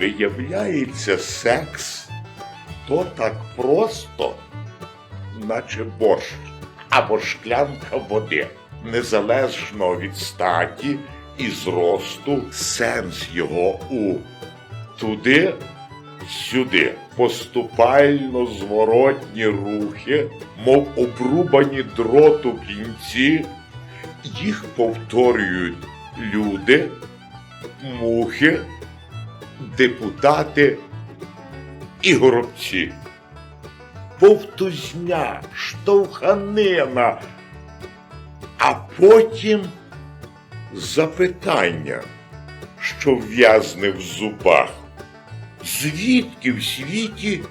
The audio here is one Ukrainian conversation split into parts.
Виявляється, секс то так просто, наче борщ або шклянка води, незалежно від статі і зросту, сенс його у. Туди, сюди, поступально зворотні рухи, мов обрубані дроту кінці, їх повторюють люди, мухи, депутати і горобці. Повтузня, штовханина, а потім запитання, що в'язне в зубах. Звідки в світі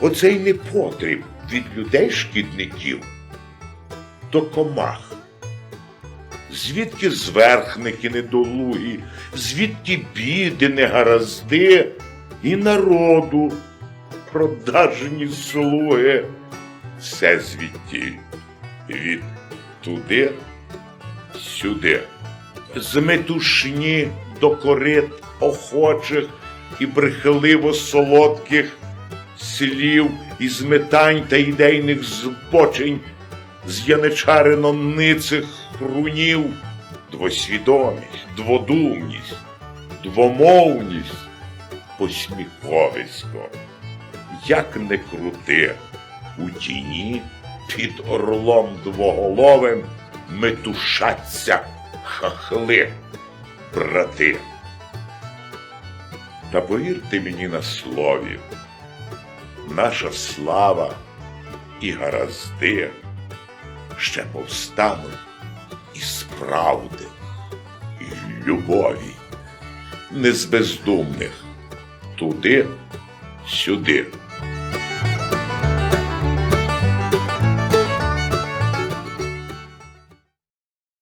оцей непотріб від людей шкідників до комах? Звідки зверхники недолугі, звідки біди, негаразди? І народу, продажні слуги, все звідті, від туди сюди, з метушні до корит охочих і брехливо солодких слів, із метань та ідейних збочень, з яничарино ницих хрунів, двосвідомість, дводумність, двомовність, посміховисько. Як не крути, у тіні під орлом двоголовим метушаться хахли, брати. Та повірте мені на слові, наша слава і гаразди ще повстану і справди, і любові, не з бездумних, туди, сюди.